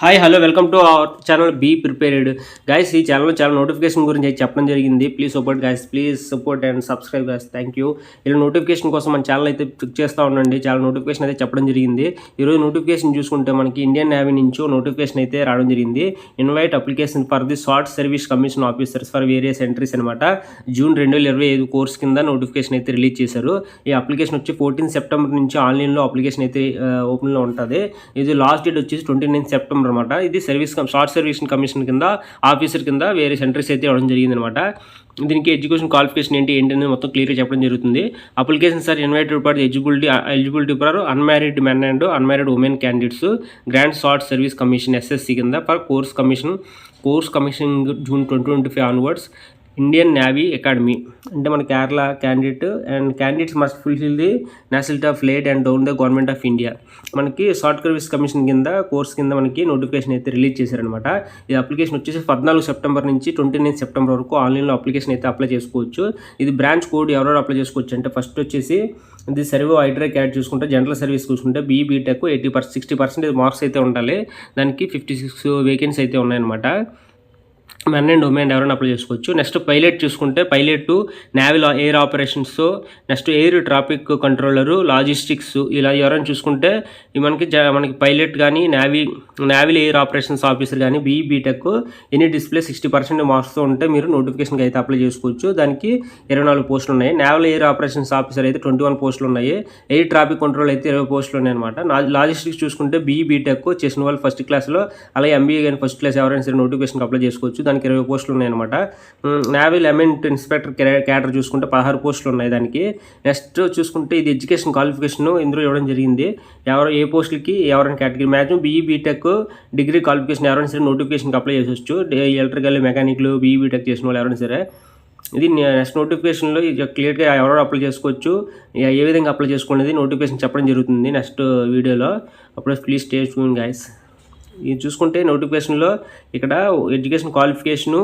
Hi hello welcome to our channel be prepared guys ఈ ఛానల్లో చాలా నోటిఫికేషన్ గురించి అయితే చెప్పడం జరిగింది. Please support guys please support and subscribe guys thank you ఇలా నోటిఫికేషన్ కోసం మన ఛానల్ అయితే క్లిక్ చేస్తూ ఉండండి. చాలా నోటిఫికేషన్ అయితే చెప్పడం జరిగింది. ఈరోజు నోటిఫికేషన్ చూసుకుంటే మనకి ఇండియన్ నేవీ నుంచి నోటిఫికేషన్ అయితే రావడం జరిగింది. Invite application for the short service commission officers for various entries అనమాట జూన్ రెండు వేల ఇరవై ఐదు కోర్స్ కింద నోటిఫికేషన్ అయితే రిలీజ్ చేశారు. ఈ అప్లికేషన్ వచ్చి ఫోర్టీన్ సెప్టెంబర్ నుంచి ఆన్లైన్లో అప్లికేషన్ అయితే ఓపెన్లో ఉంటుంది. ఇది లాస్ట్ డేట్ వచ్చేసి ట్వంటీ నైన్ సెప్టెంబర్ అనమాట ఇది సర్వీస్ షార్ట్ సర్వీస్ కమిషన్ కింద ఆఫీసర్ కింద వేరే సెంటర్స్ అయితే ఇవ్వడం జరిగిందనమాట దీనికి ఎడ్యుకేషన్ క్వాలిఫికేషన్ ఏంటి ఏంటి అనేది మొత్తం క్లియర్గా చెప్పడం జరుగుతుంది. Application sir invited for eligibility eligibility for unmarried men and unmarried women candidates grand short service commission SSC కింద for course commission course commission June twenty twenty five onwards Indian navy academy అంటే మన Kerala candidate and candidates must fulfil the national of late and down the government of India మనకి short service commission కింద course కింద మనకి notification అయితే release చేశారనమాట ఈ application వచ్చేసి పద్నాలుగు సెప్టెంబర్ నుంచి ట్వంటీ నైన్ సెప్టెంబర్ వరకు ఆన్లైన్లో అప్లికేషన్ అయితే అప్లై చేసుకోవచ్చు. ఇది బ్రాంచ్ కోడ్ ఎవరెవరు అప్లై చేసుకోవచ్చు. అంటే ఫస్ట్ వచ్చేసి ఇది సర్వే హైడ్రా క్యాడ్ చూసుకుంటే జనరల్ సర్వీస్ చూసుకుంటే B BTech eighty percent sixty percentage marks అయితే ఉండాలి. దానికి ఫిఫ్టీ సిక్స్ వేకెన్సీ అయితే ఉన్నాయన్నమాట. మెన్ అండ్ ఉమెన్ ఎవరైనా అప్లై చేసుకోవచ్చు. నెక్స్ట్ పైలట్ చూసుకుంటే pilot naval air operations next air traffic controller logistics ఇలా ఎవరైనా చూసుకుంటే మనకి జ- మనకి పైలట్ కానీ navy naval air operations officer కానీ B BTech any display sixty percent మార్క్స్తో ఉంటే మీరు నోటిఫికేషన్కి అయితే అప్లై చేసుకోవచ్చు. దానికి ఇరవై నాలుగు పోస్టులు ఉన్నాయి. నేవల్ ఎయిర్ ఆపరేషన్స్ ఆఫీసర్ అయితే ట్వంటీ వన్ పోస్టులు ఉన్నాయి. ఎయిర్ ట్రాఫిక్ కంట్రోల్ అయితే ఇరవై పోస్టులు ఉన్నాయి అనమాట లాజిస్టిక్స్ చూసుకుంటే బీబీటెక్ చేసిన వాళ్ళు ఫస్ట్ క్లాస్లో అలాగే ఎంబీఏ కానీ ఫస్ట్ క్లాస్ ఎవరైనా సరే నోటిఫికేషన్కి అప్లై చేసుకోవచ్చు. దానికి ఇరవై పోస్టులు ఉన్నాయన్నమాట. నేవీ లెమెంట్ ఇన్స్పెక్టర్ క్యాడర్ చూసుకుంటే పదహారు పోస్టులు ఉన్నాయి దానికి. నెక్స్ట్ చూసుకుంటే ఇది ఎడ్యుకేషన్ క్వాలిఫికేషన్ ఇందులో ఇవ్వడం జరిగింది. ఎవరు ఏ పోస్టులకి ఎవరైనా category maximum BE BTech degree qualification ఎవరైనా సరే నోటిఫికేషన్కి అప్లై చేసొచ్చు. ఎలక్ట్రికల్ మెకానిక్లు బీఈ బీటెక్ చేసిన వాళ్ళు ఎవరైనా సరే. ఇది నెక్స్ట్ నోటిఫికేషన్లో క్లియర్గా ఎవరో అప్లై చేసుకోవచ్చు ఏ- విధంగా అప్లై చేసుకునేది నోటిఫికేషన్ చెప్పడం జరుగుతుంది నెక్స్ట్ వీడియోలో. అప్పుడు ప్లీజ్ స్టే చూడండి గైస్ ఇది చూసుకుంటే నోటిఫికేషన్లో ఇక్కడ ఎడ్యుకేషన్ క్వాలిఫికేషను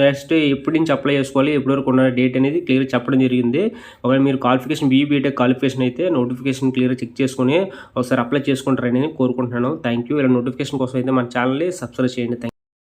నెక్స్ట్ ఎప్పటి నుంచి అప్లై చేసుకోవాలి ఎప్పటి వరకు ఉన్న డేట్ అనేది క్లియర్ చెప్పడం జరిగింది. ఒకవేళ మీరు క్వాలిఫికేషన్ బీఈ బీటెక్ క్వాలిఫికేషన్ అయితే నోటిఫికేషన్ క్లియర్ చెక్ చేసుకొని ఒకసారి అప్లై చేసుకుంటారని కోరుకుంటున్నాను. Thank you. ఇలా నోటిఫికేషన్ కోసం అయితే మన ఛానల్ని సబ్స్క్రైబ్ చేయండి. థ్యాంక్